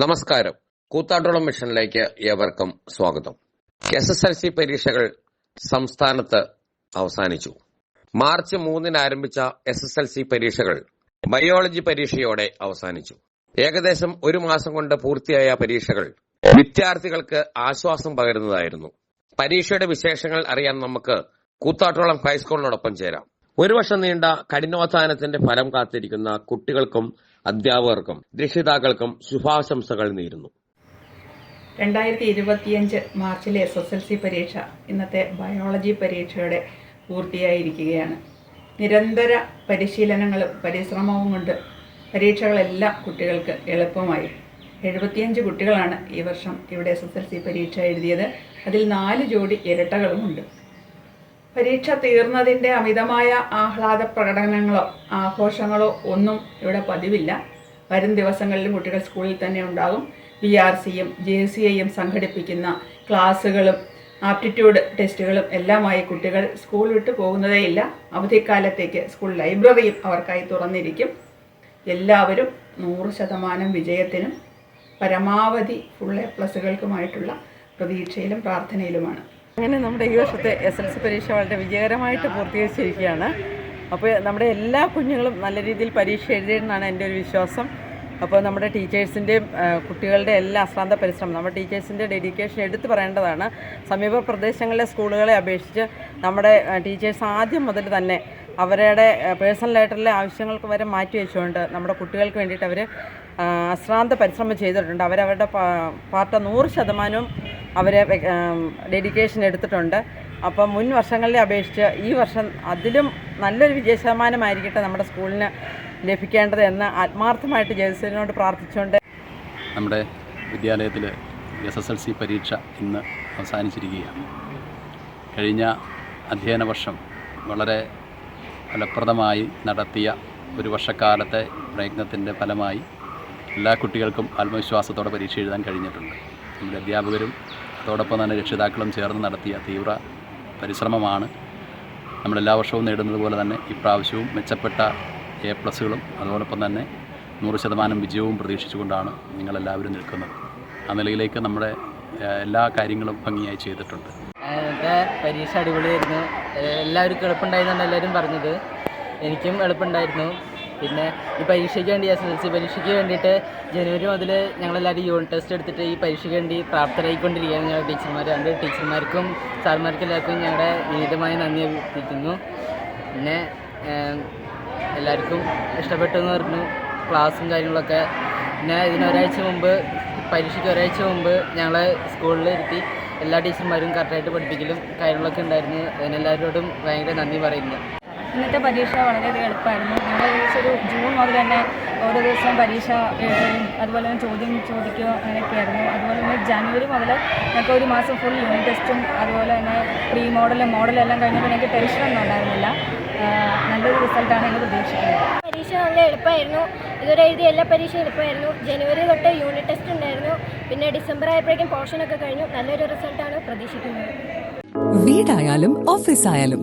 നമസ്കാരം. കൂത്താട്ടോളം മിഷനിലേക്ക് ഏവർക്കും സ്വാഗതം. എസ് എസ് എൽ സി പരീക്ഷകൾ സംസ്ഥാനത്ത് അവസാനിച്ചു. മാർച്ച് മൂന്നിന് ആരംഭിച്ച എസ് എസ് എൽ സി പരീക്ഷകൾ ബയോളജി പരീക്ഷയോടെ അവസാനിച്ചു. ഏകദേശം ഒരു മാസം കൊണ്ട് പൂർത്തിയായ പരീക്ഷകൾ വിദ്യാർത്ഥികൾക്ക് ആശ്വാസം പകരുന്നതായിരുന്നു. പരീക്ഷയുടെ വിശേഷങ്ങൾ അറിയാൻ നമുക്ക് കൂത്താട്ടോളം ഹൈസ്കൂളിനോടൊപ്പം ചേരാം. ഒരു വർഷം നീണ്ട കഠിനാധ്വാനത്തിന്റെ ഫലം കാത്തിരിക്കുന്ന കുട്ടികൾക്കും അധ്യാപകർക്കും രക്ഷിതാക്കൾക്കും ശുഭാശംസകൾ നേരുന്നു. രണ്ടായിരത്തി ഇരുപത്തിയഞ്ച് മാർച്ചിലെ എസ് എസ് എൽ സി പരീക്ഷ ഇന്നത്തെ ബയോളജി പരീക്ഷയുടെ പൂർത്തിയായിരിക്കുകയാണ്. നിരന്തര പരിശീലനങ്ങളും പരിശ്രമവും കൊണ്ട് പരീക്ഷകളെല്ലാം കുട്ടികൾക്ക് എളുപ്പമായി. എഴുപത്തിയഞ്ച് കുട്ടികളാണ് ഈ വർഷം ഇവിടെ എസ് എസ് എൽ സി പരീക്ഷ എഴുതിയത്. അതിൽ നാല് ജോഡി ഇരട്ടകളുമുണ്ട്. പരീക്ഷ തീർന്നതിന്റെ അമിതമായ ആഹ്ലാദ പ്രകടനങ്ങളോ ആഘോഷങ്ങളോ ഒന്നും ഇവിടെ പതിവില്ല. വരും ദിവസങ്ങളിലും കുട്ടികൾ സ്കൂളിൽ തന്നെ ഉണ്ടാകും. ബി ആർ സിയും ജെ സി ഐയും സംഘടിപ്പിക്കുന്ന ക്ലാസ്സുകളും ആപ്റ്റിറ്റ്യൂഡ് ടെസ്റ്റുകളും എല്ലാമായി കുട്ടികൾ സ്കൂൾ വിട്ടു പോകുന്നതേയില്ല. അവധിക്കാലത്തേക്ക് സ്കൂൾ ലൈബ്രറിയും അവർക്കായി തുറന്നിരിക്കും. എല്ലാവരും നൂറ് ശതമാനം വിജയത്തിനും പരമാവധി ഫുൾ എ പ്ലസുകൾക്കുമായിട്ടുള്ള പ്രതീക്ഷയിലും പ്രാർത്ഥനയിലുമാണ്. അങ്ങനെ നമ്മുടെ ഈ വർഷത്തെ എസ് എൽ സി പരീക്ഷ വളരെ വിജയകരമായിട്ട് പൂർത്തീകരിച്ചിരിക്കുകയാണ്. അപ്പോൾ നമ്മുടെ എല്ലാ കുഞ്ഞുങ്ങളും നല്ല രീതിയിൽ പരീക്ഷ എഴുതിയെന്നാണ് എന്റെ ഒരു വിശ്വാസം. അപ്പോൾ നമ്മുടെ ടീച്ചേഴ്സിന്റെയും കുട്ടികളുടെ എല്ലാ അശ്രാന്ത പരിശ്രമം നമ്മുടെ ടീച്ചേഴ്സിന്റെ ഡെഡിക്കേഷൻ എടുത്തു പറയേണ്ടതാണ്. സമീപ പ്രദേശങ്ങളിലെ സ്കൂളുകളെ അപേക്ഷിച്ച് നമ്മുടെ ടീച്ചേഴ്സ് ആദ്യം മുതൽ തന്നെ അവരുടെ പേഴ്സണലായിട്ടുള്ള ആവശ്യങ്ങൾക്ക് വരെ മാറ്റി വെച്ചുകൊണ്ട് നമ്മുടെ കുട്ടികൾക്ക് വേണ്ടിയിട്ട് അവർ അശ്രാന്ത പരിശ്രമം ചെയ്തിട്ടുണ്ട്. അവരവരുടെ പാർട്ട് നൂറ് ശതമാനവും അവരെ ഡെഡിക്കേഷൻ എടുത്തിട്ടുണ്ട്. അപ്പം മുൻ വർഷങ്ങളിലെ അപേക്ഷിച്ച് ഈ വർഷം അതിലും നല്ലൊരു വിജയ ശതമാനമായിരിക്കട്ടെ നമ്മുടെ സ്കൂളിന് ലഭിക്കേണ്ടത് എന്ന് ആത്മാർത്ഥമായിട്ട് ജയസൂര്യനോട് പ്രാർത്ഥിച്ചുകൊണ്ട് നമ്മുടെ വിദ്യാലയത്തിൽ എസ് എസ് എൽ സി പരീക്ഷ ഇന്ന് അവസാനിച്ചിരിക്കുകയാണ്. കഴിഞ്ഞ അധ്യയന വർഷം വളരെ ഫലപ്രദമായി നടത്തിയ ഒരു വർഷക്കാലത്തെ പ്രയത്നത്തിന്റെ ഫലമായി എല്ലാ കുട്ടികൾക്കും ആത്മവിശ്വാസത്തോടെ പരീക്ഷ എഴുതാൻ കഴിഞ്ഞിട്ടുണ്ട്. നമ്മുടെ അധ്യാപകരും അതോടൊപ്പം തന്നെ രക്ഷിതാക്കളും ചേർന്ന് നടത്തിയ തീവ്ര പരിശ്രമമാണ്. നമ്മളെല്ലാ വർഷവും നേടുന്നത് പോലെ തന്നെ ഇപ്രാവശ്യവും മെച്ചപ്പെട്ട എ പ്ലസുകളും അതോടൊപ്പം തന്നെ നൂറ് ശതമാനം വിജയവും പ്രതീക്ഷിച്ചുകൊണ്ടാണ് നിങ്ങളെല്ലാവരും നിൽക്കുന്നത്. ആ നിലയിലേക്ക് നമ്മുടെ എല്ലാ കാര്യങ്ങളും ഭംഗിയായി ചെയ്തിട്ടുണ്ട്. പരീക്ഷ അടിപൊളിയായിരുന്നു. എല്ലാവർക്കും എളുപ്പമുണ്ടായിരുന്നു എല്ലാവരും പറഞ്ഞത്. എനിക്കും എളുപ്പമുണ്ടായിരുന്നു. പിന്നെ ഈ പരീക്ഷയ്ക്ക് വേണ്ടി എസ് എസ് എൽ സി പരീക്ഷയ്ക്ക് വേണ്ടിയിട്ട് ജനുവരി മുതൽ ഞങ്ങളെല്ലാവരും യൂണിറ്റ് ടെസ്റ്റ് എടുത്തിട്ട് ഈ പരീക്ഷയ്ക്ക് വേണ്ടി പ്രാപ്തരായിക്കൊണ്ടിരിക്കുകയാണ് ഞങ്ങളുടെ ടീച്ചർമാർ രണ്ട് ടീച്ചർമാർക്കും സാർമാർക്കും എല്ലാവർക്കും ഞങ്ങളുടെ വിനീതമായ നന്ദി അഭ്യർത്ഥിക്കുന്നു. പിന്നെ എല്ലാവർക്കും ഇഷ്ടപ്പെട്ടു എന്ന് പറഞ്ഞു ക്ലാസ്സും കാര്യങ്ങളൊക്കെ. പിന്നെ ഇതിനൊരാഴ്ച മുമ്പ് പരീക്ഷയ്ക്ക് ഒരാഴ്ച മുമ്പ് ഞങ്ങളെ സ്കൂളിൽ ഇരുത്തി എല്ലാ ടീച്ചർമാരും കറക്റ്റായിട്ട് പഠിപ്പിക്കലും കാര്യങ്ങളൊക്കെ ഉണ്ടായിരുന്നു. അതിനെല്ലാവരോടും ഭയങ്കര നന്ദി പറയുന്നു. ഇന്നത്തെ പരീക്ഷ വളരെയധികം എളുപ്പമായിരുന്നു. ഞങ്ങൾ ഏകദേശം ഒരു ജൂൺ മുതൽ തന്നെ ഓരോ ദിവസവും പരീക്ഷ എഴുതുകയും അതുപോലെ തന്നെ ചോദ്യം ചോദിക്കുകയോ അങ്ങനെയൊക്കെയായിരുന്നു. അതുപോലെ തന്നെ ജനുവരി മുതൽ ഞങ്ങൾക്ക് ഒരു മാസം ഫുൾ യൂണിറ്റ് ടെസ്റ്റും അതുപോലെ തന്നെ പ്രീ മോഡലും മോഡലും എല്ലാം കഴിഞ്ഞപ്പോൾ ഞങ്ങൾക്ക് ടെൻഷനൊന്നും ഉണ്ടായിരുന്നില്ല. നല്ലൊരു റിസൾട്ടാണ് ഞങ്ങൾ പ്രതീക്ഷിക്കുന്നത് പരീക്ഷ നല്ല എളുപ്പമായിരുന്നു. ഇതുവരെ എഴുതിയ എല്ലാ പരീക്ഷയും എളുപ്പമായിരുന്നു. ജനുവരി തൊട്ട് യൂണിറ്റ് ടെസ്റ്റ് ഉണ്ടായിരുന്നു. പിന്നെ ഡിസംബർ ആയപ്പോഴേക്കും പോർഷനൊക്കെ കഴിഞ്ഞു. നല്ലൊരു റിസൾട്ടാണ് പ്രതീക്ഷിക്കുന്നത്. വീടായാലും ഓഫീസായാലും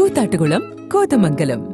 കൂത്താട്ടുകുളം കോതമംഗലം.